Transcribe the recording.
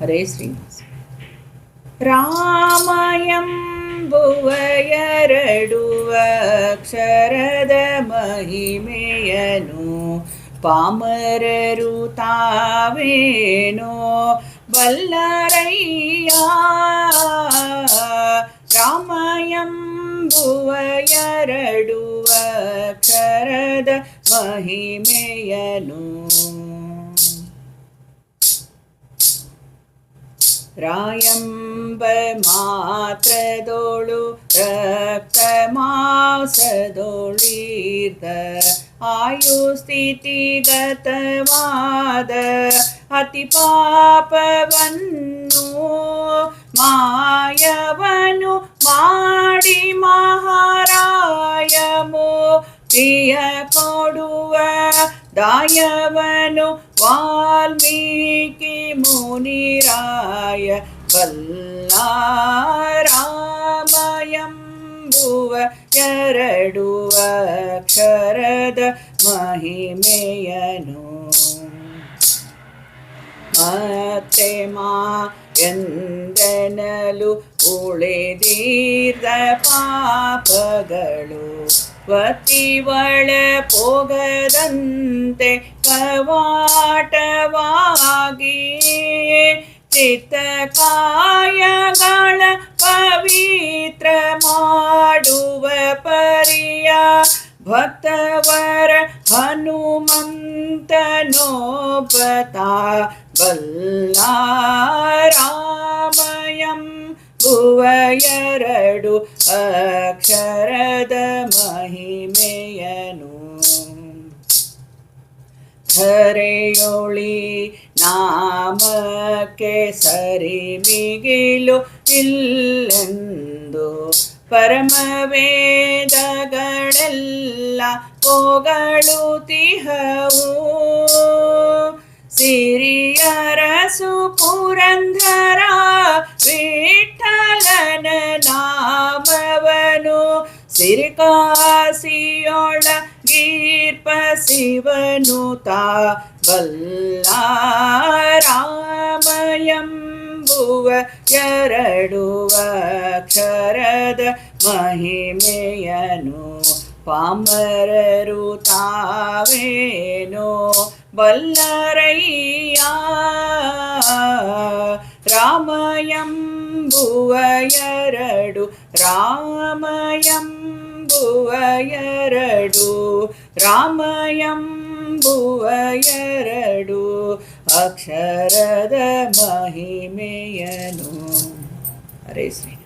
ಹರೇ ಶ್ರೀನಿವಾಸ. ರಾಮಯಂಬುವಯರಡುವ ಅಕ್ಷರದ ಮಹಿಮೆಯನು ಪಾಮರರು ತಾವೇನೋ ಬಲ್ಲರಯ್ಯ. ರಾಮಯಂಬುವಯರಡುವ ಅಕ್ಷರದ ಮಹಿಮೆಯನು ರಾಯಂಬ ಮಾತ್ರದೋಳು ರಕ್ತ ಮಾಂಸದೋಳೀರ್ದ ಆಯು ಸ್ಥಿತಿಗತವಾದ ಅತಿ ಪಾಪವನ್ನು ಮಾಯವನು ಮಾಡಿ ಮಹಾರಾಯಮು ಪ್ರಿಯ ಕೊಡುವ ದಾಯವನು ವಾಲ್ಮೀಕಿ ಮುನಿರಾಯ ಬಲ್ಲಾರಾಮಯಂಬುವ ಎರಡು ಅಕ್ಷರದ ಮಹಿಮೆಯನು ಮತ್ತೆ ಮಾ ಎಂದೆನಲು ಉಳಿದೀರ್ದ ಪಾಪಗಳು ವತಿವಳ ಪೋಗದಂತೆ ಕವಾಟವಾಗಿ ಚಿತ್ತ ಕಾಯಗಳ ಪವಿತ್ರ ಮಾಡುವ ಪರಿಯ ಭಕ್ತವರ ಹನುಮಂತನೋಪತ ಬಲ್ಲಾರಾಮಯಂ ಭುವ ಎರಡು ಅಕ್ಷರದ ಮಹಿಮೆಯನು. ಧರೆಯೊಳಿ ನಾಮಕ್ಕೆ ಸರಿ ಮಿಗಿಲು ಇಲ್ಲೆಂದು ಪರಮವೇದಗಳೆಲ್ಲ ಪೋಗಳುತಿಹವು ಸಿರಿಯರಸು ಪುರಂಧರ ವಿಠಲನ ಸಿರಿಕಾಸಿಯೊಳ ಗೀರ್ಪ ಶಿವನು ತಾ ಬಲ್ಲಾರಾಮಯಂಬುವ ಎರಡು ಅಕ್ಷರದ ಮಹಿಮೆಯನು ಪಾಮರರು ತಾವೇನೋ ಬಲ್ಲರಯ್ಯ ರಾಮಯಂಬುವ ಎರಡು ರಾಮಯಂಬುವ ಎರಡು ರಾಮಯಂಬುವ ಎರಡು ಅಕ್ಷರದ ಮಹಿಮೆಯನು. ಹರೇ ಶ್ರೀನಿವಾಸ